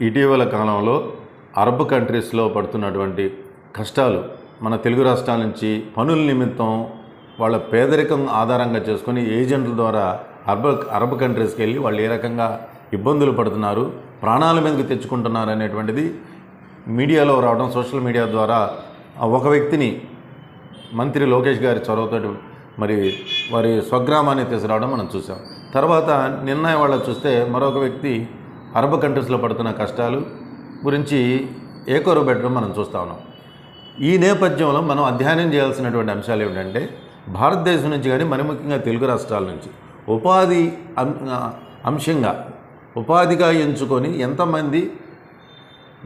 ఇటీవల కాలంలో అరబ్ కంట్రీస్లో పడుతున్నటువంటి కష్టాలు మన తెలుగు రాష్ట్రాల నుంచి పనుల నిమిత్తం వాళ్ళ పేదరికం ఆధారంగా చేసుకొని ఏజెంట్ల ద్వారా అరబ్ అరబ్ కంట్రీస్కి వెళ్ళి వాళ్ళు ఏ రకంగా ఇబ్బందులు పడుతున్నారు ప్రాణాల మీదకి తెచ్చుకుంటున్నారు అనేటువంటిది మీడియాలో రావడం సోషల్ మీడియా ద్వారా ఒక వ్యక్తిని మంత్రి లోకేష్ గారి చొరవతో మరి వారి స్వగ్రామాన్ని తీసుకురావడం మనం చూసాం. తర్వాత నిన్న వాళ్ళ చూస్తే మరొక వ్యక్తి అరబ్ కంట్రీస్లో పడుతున్న కష్టాలు గురించి ఏకోరు పెట్టడం మనం చూస్తా ఉన్నాం. ఈ నేపథ్యంలో మనం అధ్యయనం చేయాల్సినటువంటి అంశాలు ఏమిటంటే భారతదేశం నుంచి కానీ మరి ముఖ్యంగా తెలుగు రాష్ట్రాల నుంచి ఉపాధి అం- అంశంగా ఉపాధిగా ఎంచుకొని ఎంతమంది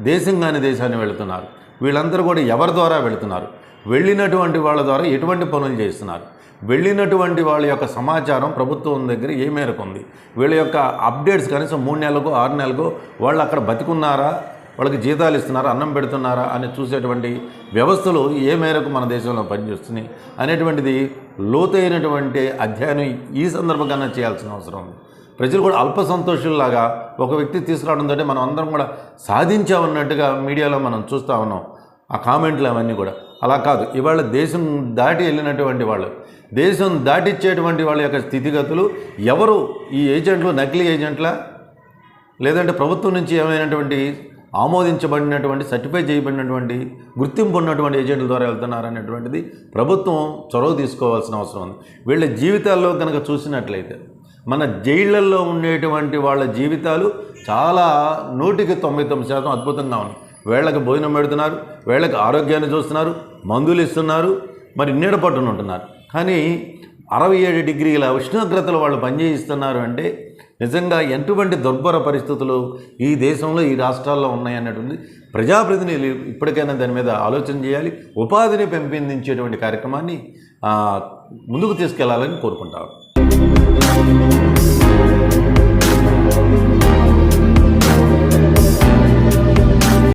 దేశం కాని దేశాన్ని వెళుతున్నారు వీళ్ళందరూ కూడా ఎవరి ద్వారా వెళుతున్నారు వెళ్ళినటువంటి వాళ్ళ ద్వారా ఎటువంటి పనులు చేస్తున్నారు వెళ్ళినటువంటి వాళ్ళ యొక్క సమాచారం ప్రభుత్వం దగ్గర ఏ మేరకు ఉంది? వీళ్ళ యొక్క అప్డేట్స్ కనీసం మూడు నెలలకు ఆరు నెలలకు వాళ్ళు అక్కడ బతికున్నారా? వాళ్ళకి జీతాలు ఇస్తున్నారా? అన్నం పెడుతున్నారా? అని చూసేటువంటి వ్యవస్థలు ఏ మేరకు మన దేశంలో పనిచేస్తున్నాయి అనేటువంటిది లోతైనటువంటి అధ్యయనం ఈ సందర్భంగా చేయాల్సిన అవసరం ఉంది. ప్రజలు కూడా అల్ప సంతోషుల్లాగా ఒక వ్యక్తి తీసుకురావడంతో మనం అందరం కూడా సాధించామన్నట్టుగా మీడియాలో మనం చూస్తూ ఉన్నాం. ఆ కామెంట్లు అవన్నీ కూడా. అలా కాదు. ఇవాళ దేశం దాటి వెళ్ళినటువంటి వాళ్ళు దేశం దాటిచ్చేటువంటి వాళ్ళ యొక్క స్థితిగతులు ఎవరు ఈ ఏజెంట్లు నకిలీ ఏజెంట్ల? లేదంటే ప్రభుత్వం నుంచి ఏమైనటువంటి ఆమోదించబడినటువంటి సర్టిఫై చేయబడినటువంటి గుర్తింపు ఉన్నటువంటి ఏజెంట్ల ద్వారా వెళ్తున్నారనేటువంటిది ప్రభుత్వం చొరవ తీసుకోవాల్సిన అవసరం ఉంది. వీళ్ళ జీవితాల్లో కనుక చూసినట్లయితే మన జైళ్ళల్లో ఉండేటువంటి వాళ్ళ జీవితాలు చాలా నూటికి తొంభై తొమ్మిది శాతం అద్భుతంగా ఉన్నాయి. వేళ్ళకి భోజనం పెడుతున్నారు వేళ్ళకి ఆరోగ్యాన్ని చూస్తున్నారు మందులు ఇస్తున్నారు మరి నీడ పట్టున ఉంటున్నారు కానీ అరవై ఏడు డిగ్రీల ఉష్ణోగ్రతలు వాళ్ళు పనిచేయిస్తున్నారు అంటే నిజంగా ఎటువంటి దుర్భర పరిస్థితులు ఈ దేశంలో ఈ రాష్ట్రాల్లో ఉన్నాయన్నటువంటి ప్రజాప్రతినిధులు ఇప్పటికైనా దాని మీద ఆలోచన చేయాలి. ఉపాధిని పెంపొందించేటువంటి కార్యక్రమాన్ని ముందుకు తీసుకెళ్ళాలని కోరుకుంటారు.